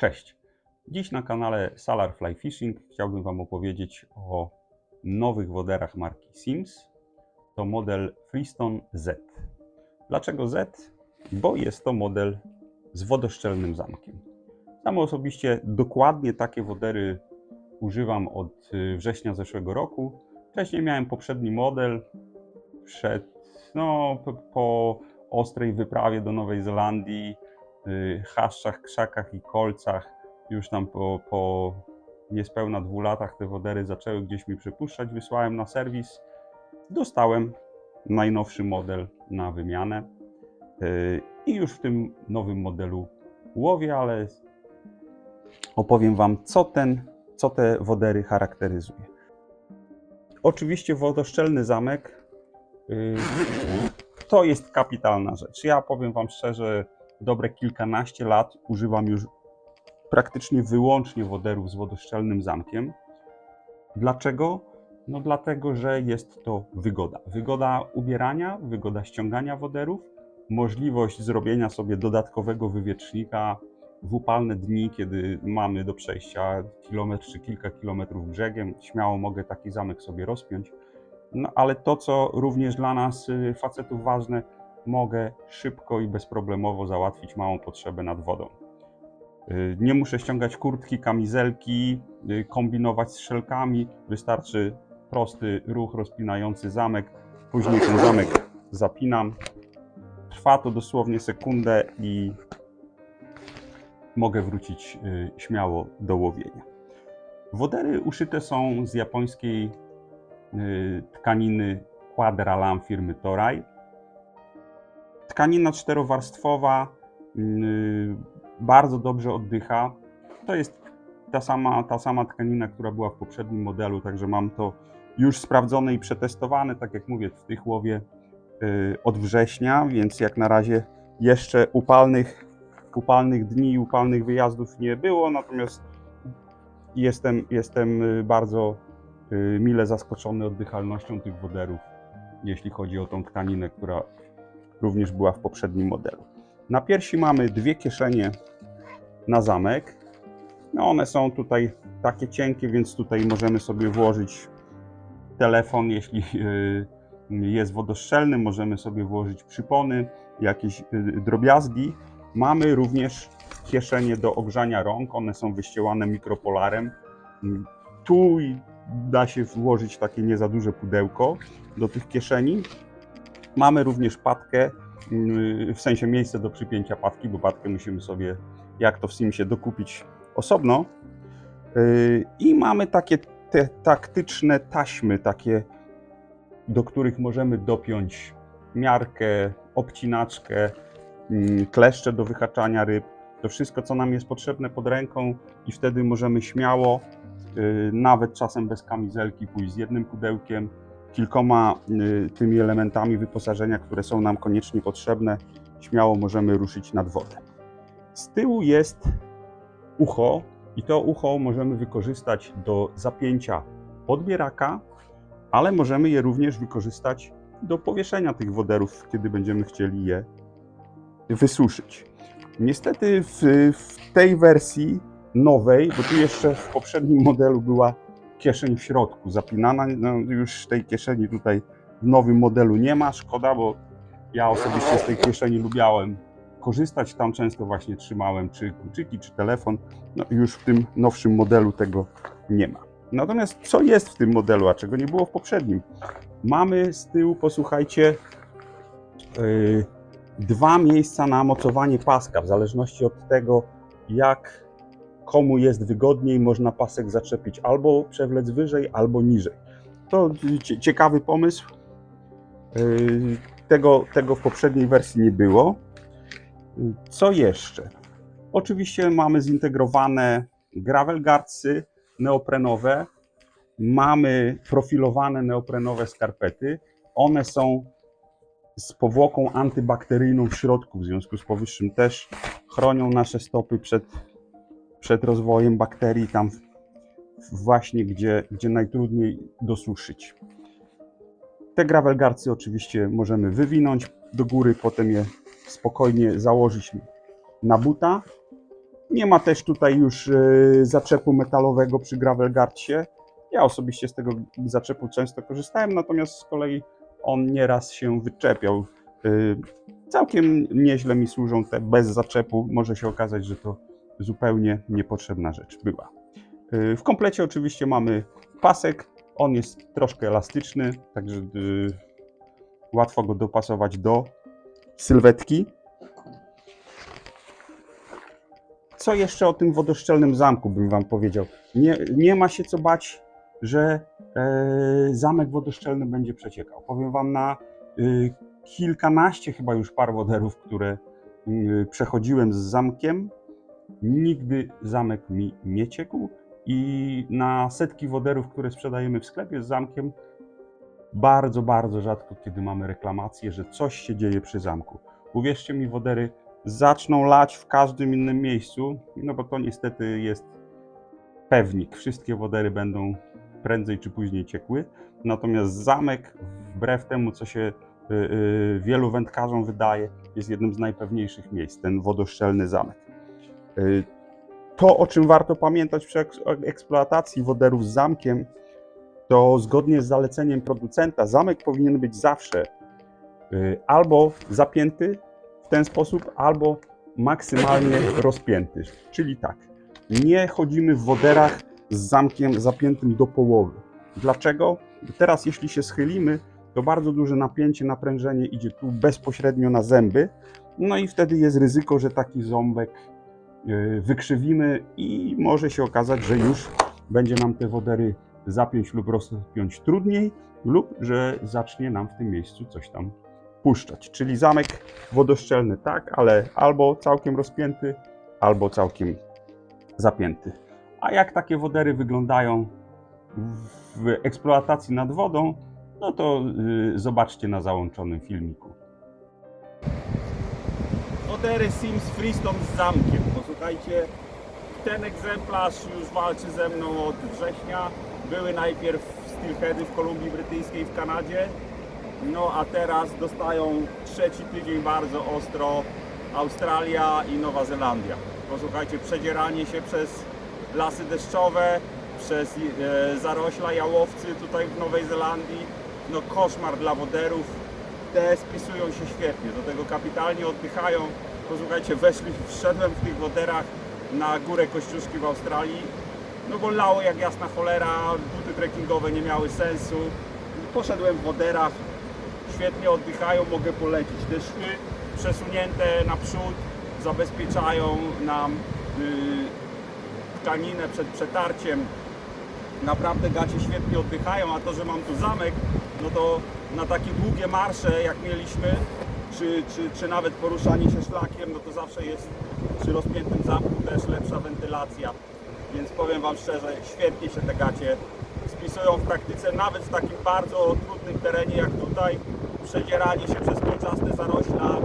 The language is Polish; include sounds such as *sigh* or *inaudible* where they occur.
Cześć. Dziś na kanale Salar Fly Fishing chciałbym Wam opowiedzieć o nowych woderach marki Sims. To model Freestone Z. Dlaczego Z? Bo jest to model z wodoszczelnym zamkiem. Sam osobiście dokładnie takie wodery używam od y, września zeszłego roku. Wcześniej miałem poprzedni model przed, no, po, ostrej wyprawie do Nowej Zelandii, chaszczach, krzakach i kolcach. Już tam po, po niespełna dwóch latach te wodery zaczęły gdzieś mi przypuszczać. Wysłałem na serwis. Dostałem najnowszy model na wymianę. Y, I już w tym nowym modelu łowię, ale opowiem Wam, co, ten, co te wodery charakteryzuje. Oczywiście wodoszczelny zamek y, to jest kapitalna rzecz. Ja powiem Wam szczerze, dobre kilkanaście lat używam już praktycznie wyłącznie woderów z wodoszczelnym zamkiem. Dlaczego? No dlatego, że jest to wygoda. Wygoda ubierania, wygoda ściągania woderów, możliwość zrobienia sobie dodatkowego wywietrznika w upalne dni, kiedy mamy do przejścia kilometr czy kilka kilometrów brzegiem. Śmiało mogę taki zamek sobie rozpiąć. No ale to, co również dla nas y, facetów ważne, mogę szybko i bezproblemowo załatwić małą potrzebę nad wodą. Y, Nie muszę ściągać kurtki, kamizelki, y, kombinować z szelkami. Wystarczy prosty ruch rozpinający zamek. Później ten zamek zapinam. Trwa to dosłownie sekundę i mogę wrócić y, śmiało do łowienia. Wodery uszyte są z japońskiej tkaniny Quadralam firmy Toray. Tkanina czterowarstwowa, y, bardzo dobrze oddycha. To jest ta sama, ta sama tkanina, która była w poprzednim modelu, także mam to już sprawdzone i przetestowane. Tak jak mówię, w tych łowie y, od września, więc jak na razie jeszcze upalnych, upalnych dni upalnych wyjazdów nie było, natomiast jestem, jestem y, bardzo mile zaskoczony oddychalnością tych woderów, jeśli chodzi o tą tkaninę, która również była w poprzednim modelu. Na piersi mamy dwie kieszenie na zamek. No one są tutaj takie cienkie, więc tutaj możemy sobie włożyć telefon, jeśli *laughs* y, jest wodoszczelny, możemy sobie włożyć przypony, jakieś y, drobiazgi. Mamy również kieszenie do ogrzania rąk, one są wyścielane mikropolarem. Tu da się włożyć takie nie za duże pudełko do tych kieszeni. Mamy również patkę, mm, w sensie miejsce do przypięcia patki, bo patkę musimy sobie, jak to w Simsie, dokupić osobno. Yy, I mamy takie te taktyczne taśmy, takie, do których możemy dopiąć miarkę, obcinaczkę, mm, kleszcze do wyhaczania ryb. To wszystko, co nam jest potrzebne pod ręką, i wtedy możemy śmiało, yy, nawet czasem bez kamizelki, pójść z jednym pudełkiem, kilkoma y, tymi elementami wyposażenia, które są nam koniecznie potrzebne, śmiało możemy ruszyć nad wodę. Z tyłu jest ucho i to ucho możemy wykorzystać do zapięcia podbieraka, ale możemy je również wykorzystać do powieszenia tych woderów, kiedy będziemy chcieli je wysuszyć. Niestety w, w tej wersji nowej, bo tu jeszcze w poprzednim modelu była kieszeń w środku zapinana. No, już tej kieszeni tutaj w nowym modelu nie ma. Szkoda, bo ja osobiście z tej kieszeni lubiałem korzystać. Tam często właśnie trzymałem czy kluczyki, czy telefon. No, już w tym nowszym modelu tego nie ma. Natomiast co jest w tym modelu, a czego nie było w poprzednim? Mamy z tyłu, posłuchajcie, yy, dwa miejsca na mocowanie paska. W zależności od tego, jak komu jest wygodniej, można pasek zaczepić albo przewlec wyżej, albo niżej. To cie- ciekawy pomysł. Yy, Tego, tego w poprzedniej wersji nie było. Co jeszcze? Oczywiście mamy zintegrowane gravel guardsy neoprenowe. Mamy profilowane neoprenowe skarpety. One są z powłoką antybakteryjną w środku, w związku z powyższym też chronią nasze stopy przed przed rozwojem bakterii tam właśnie, gdzie, gdzie najtrudniej dosuszyć. Te gravelgarcy oczywiście możemy wywinąć do góry, potem je spokojnie założyć na buta Nie ma też tutaj już y, zaczepu metalowego przy Gravelguardsie. Ja osobiście z tego zaczepu często korzystałem, natomiast z kolei on nieraz się wyczepiał. Y, Całkiem nieźle mi służą te bez zaczepu. Może się okazać, że to zupełnie niepotrzebna rzecz była. Y, W komplecie oczywiście mamy pasek. On jest troszkę elastyczny, także y, łatwo go dopasować do sylwetki. Co jeszcze o tym wodoszczelnym zamku bym wam powiedział? Nie, nie ma się co bać, że e, zamek wodoszczelny będzie przeciekał. Powiem wam na y, kilkanaście chyba już par woderów, które y, przechodziłem z zamkiem. Nigdy zamek mi nie ciekł i na setki woderów, które sprzedajemy w sklepie z zamkiem, bardzo, bardzo rzadko kiedy mamy reklamację, że coś się dzieje przy zamku. Uwierzcie mi, wodery zaczną lać w każdym innym miejscu, no bo to niestety jest pewnik. Wszystkie wodery będą prędzej czy później ciekły. Natomiast zamek, wbrew temu, co się y, y, wielu wędkarzom wydaje, jest jednym z najpewniejszych miejsc, ten wodoszczelny zamek. Y, To, o czym warto pamiętać przy eks- eksploatacji woderów z zamkiem, to zgodnie z zaleceniem producenta, zamek powinien być zawsze y, albo zapięty w ten sposób, albo maksymalnie rozpięty. Czyli tak, nie chodzimy w woderach z zamkiem zapiętym do połowy. Dlaczego? Teraz, jeśli się schylimy, to bardzo duże napięcie, naprężenie idzie tu bezpośrednio na zęby, no i wtedy jest ryzyko, że taki ząbek wykrzywimy i może się okazać, że już będzie nam te wodery zapiąć lub rozpiąć trudniej, lub że zacznie nam w tym miejscu coś tam puszczać. Czyli zamek wodoszczelny tak, ale albo całkiem rozpięty, albo całkiem zapięty. A jak takie wodery wyglądają w eksploatacji nad wodą, no to y, zobaczcie na załączonym filmiku. Wodery Sims Freestone z zamkiem. Posłuchajcie, ten egzemplarz już walczy ze mną od września. Były najpierw steelheady w Kolumbii Brytyjskiej w Kanadzie, no a teraz dostają trzeci tydzień bardzo ostro Australia i Nowa Zelandia. Posłuchajcie, przedzieranie się przez lasy deszczowe, przez e, zarośla jałowcy tutaj w Nowej Zelandii. No koszmar dla woderów. Te spisują się świetnie, do tego kapitalnie oddychają. Posłuchajcie, weszli, wszedłem w tych woderach na górę Kościuszki w Australii. No bo lało jak jasna cholera, buty trekkingowe nie miały sensu. Poszedłem w woderach, świetnie oddychają, mogę polecić. Te szwy przesunięte naprzód zabezpieczają nam y, tkaninę przed przetarciem. Naprawdę gacie świetnie oddychają, a to, że mam tu zamek, no to na takie długie marsze jak mieliśmy, czy, czy, czy nawet poruszanie się szlakiem, no to zawsze jest przy rozpiętym zamku też lepsza wentylacja. Więc powiem Wam szczerze, świetnie się te gacie spisują w praktyce, nawet w takim bardzo trudnym terenie jak tutaj. Przedzieranie się przez kolczaste zarośla